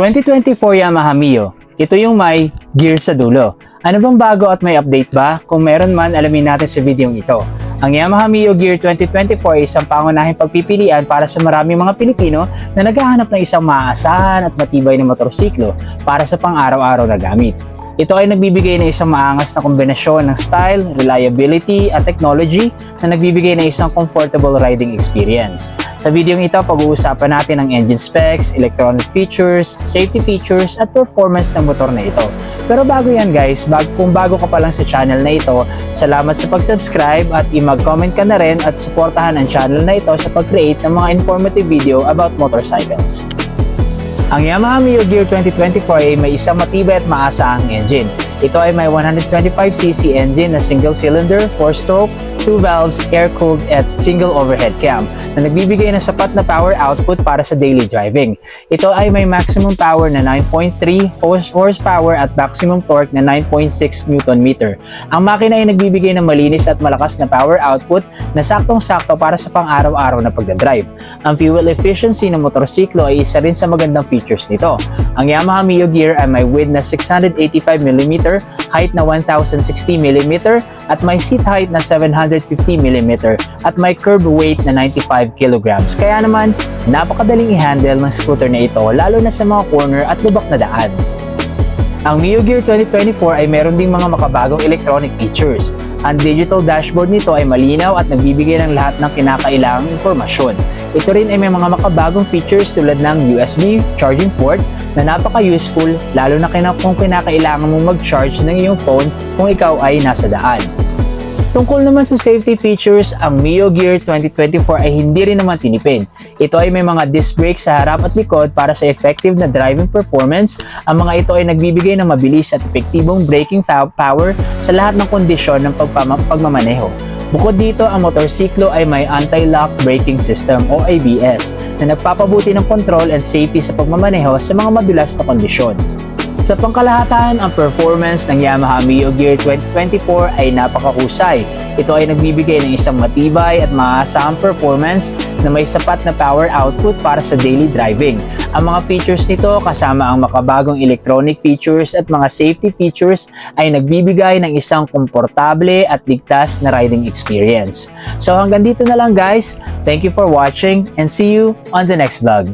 2024 Yamaha Mio. Ito yung may gear sa dulo. Ano bang bago at may update ba? Kung meron man, alamin natin sa video ito. Ang Yamaha Mio Gear 2024 ay isang pangunahing pagpipilian para sa maraming mga Pilipino na naghahanap ng isang maaasahan at matibay na motorsiklo para sa pang-araw-araw na gamit. Ito ay nagbibigay ng isang maangas na kombinasyon ng style, reliability at technology na nagbibigay ng isang comfortable riding experience. Sa video ito, pag-uusapan natin ang engine specs, electronic features, safety features at performance ng motor na ito. Pero bago yan guys, bag, kung bago ka pa lang sa channel na ito, salamat sa pag-subscribe at i-mag-comment ka na rin at suportahan ang channel na ito sa pag-create ng mga informative video about motorcycles. Ang Yamaha Mio Gear 2024 ay may isang matibay at maasahang engine. Ito ay may 125cc engine na single cylinder, 4-stroke, 2 valves, air-cooled at single overhead cam na nagbibigay ng sapat na power output para sa daily driving. Ito ay may maximum power na 9.3 horse- horsepower at maximum torque na 9.6 Nm. Ang makina ay nagbibigay ng malinis at malakas na power output na saktong-sakto para sa pang-araw-araw na pagdadrive. Ang fuel efficiency ng motorsiklo ay isa rin sa magandang features nito. Ang Yamaha Mio Gear ay may width na 685mm, height na 1060mm at may seat height na 750mm at may curb weight na 95 kg. Kaya naman, napakadaling i-handle ng scooter na ito lalo na sa mga corner at lubak na daan. Ang Mio Gear 2024 ay meron ding mga makabagong electronic features. Ang digital dashboard nito ay malinaw at nagbibigay ng lahat ng kinakailangang impormasyon. Ito rin ay may mga makabagong features tulad ng USB charging port na napaka-useful lalo na kung kinakailangan mong mag-charge ng iyong phone kung ikaw ay nasa daan. Tungkol naman sa safety features, ang Mio Gear 2024 ay hindi rin naman tinipid. Ito ay may mga disc brakes sa harap at likod para sa effective na driving performance. Ang mga ito ay nagbibigay ng mabilis at epektibong braking power sa lahat ng kondisyon ng pagpama- pagmamaneho. Bukod dito, ang motorsiklo ay may anti-lock braking system o ABS na nagpapabuti ng control and safety sa pagmamaneho sa mga madulas na kondisyon. Sa pangkalahatan, ang performance ng Yamaha Mio Gear 2024 ay napakahusay. Ito ay nagbibigay ng isang matibay at maasahang performance na may sapat na power output para sa daily driving. Ang mga features nito kasama ang makabagong electronic features at mga safety features ay nagbibigay ng isang komportable at ligtas na riding experience. So hanggang dito na lang guys. Thank you for watching and see you on the next vlog.